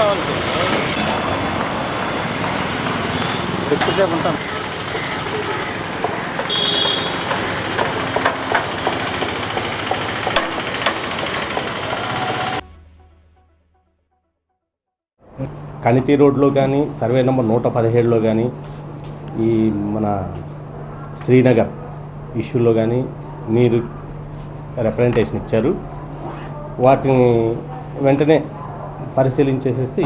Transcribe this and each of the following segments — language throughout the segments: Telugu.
కావాలి సార్. ఉంటాం. కణితి రోడ్లో కానీ సర్వే నెంబర్ నూట పదిహేడులో కానీ ఈ మన శ్రీనగర్ ఇష్యూలో కానీ మీరు రిప్రజెంటేషన్ ఇచ్చారు. వాటిని వెంటనే పరిశీలించేసేసి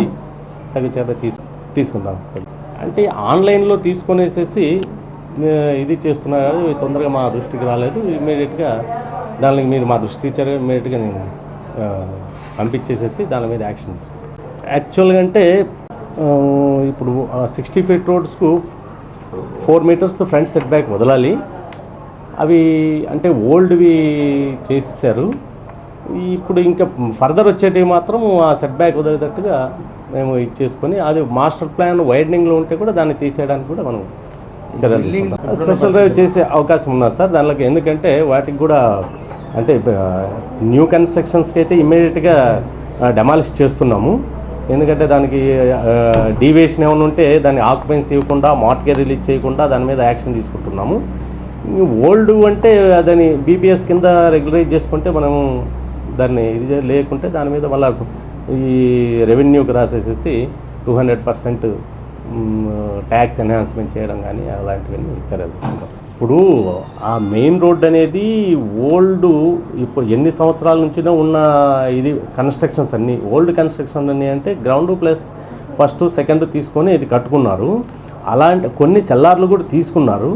తగు చర్య తీసు తీసుకుందాం. అంటే ఆన్లైన్లో తీసుకునేసేసి ఇది చేస్తున్నారు కదా, తొందరగా మా దృష్టికి రాలేదు. ఇమీడియట్గా దానికి మీరు మా దృష్టికి ఇచ్చారు ఇమీడియట్గా నేను పంపించేసేసి దాని మీద యాక్షన్ తీసుకుంటాను యాక్చువల్గా అంటే ఇప్పుడు sixty feet రోడ్స్కు four metres front set back వదలాలి. అవి అంటే ఓల్డ్వి చేసేసారు ఇప్పుడు ఇంకా ఫర్దర్ వచ్చేటివి మాత్రం ఆ సెట్ బ్యాక్ వదిలేటట్టుగా మేము ఇచ్చేసుకొని అది మాస్టర్ ప్లాన్ వైడనింగ్లో ఉంటే కూడా దాన్ని తీసేయడానికి కూడా మనం చర్యలు తీసుకుంటాం. స్పెషల్ డ్రైవ్ చేసే అవకాశం ఉన్నది సార్ దానిలోకి ఎందుకంటే వాటికి కూడా అంటే న్యూ కన్స్ట్రక్షన్స్కి అయితే ఇమ్మీడియట్గా డెమాలిష్ చేస్తున్నాము. ఎందుకంటే దానికి డీవియేషన్ ఏమైనా ఉంటే దాన్ని ఆక్యుపెన్సీ ఇవ్వకుండా మార్ట్గే రిలీజ్ చేయకుండా దాని మీద యాక్షన్ తీసుకుంటున్నాము. ఓల్డ్ అంటే దాన్ని బీపీఎస్ కింద రెగ్యులరైజ్ చేసుకుంటే మనం దాన్ని ఇది లేకుంటే దాని మీద మళ్ళీ ఈ రెవెన్యూకి రాసేసేసి two hundred percent tax enhancement చేయడం కానీ అలాంటివన్నీ చర్యలు ఇప్పుడు ఆ మెయిన్ రోడ్ అనేది ఓల్డ్ ఇప్పుడు ఎన్ని సంవత్సరాల నుంచినో ఉన్న ఇది కన్స్ట్రక్షన్స్ అన్నీ. ఓల్డ్ కన్స్ట్రక్షన్ అన్నీ అంటే గ్రౌండ్ ప్లస్ ఫస్ట్ సెకండ్ తీసుకొని ఇది కట్టుకున్నారు. అలాంటి కొన్ని సెల్లార్లు కూడా తీసుకున్నారు.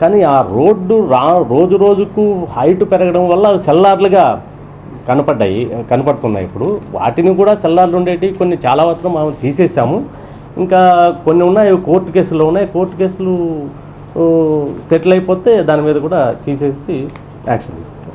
కానీ ఆ రోడ్డు రా రోజు రోజుకు హైట్ పెరగడం వల్ల సెల్లార్లుగా కనపడ్డాయి కనపడుతున్నాయి ఇప్పుడు. వాటిని కూడా సెల్లార్లు ఉండేవి కొన్ని చాలా వస్తున్న మనం తీసేసాము ఇంకా కొన్ని ఉన్నాయి కోర్టు కేసులు ఉన్నాయి. కోర్టు కేసులు సెటిల్ అయిపోతే దాని మీద కూడా తీసేసి యాక్షన్ తీసుకుంటాం.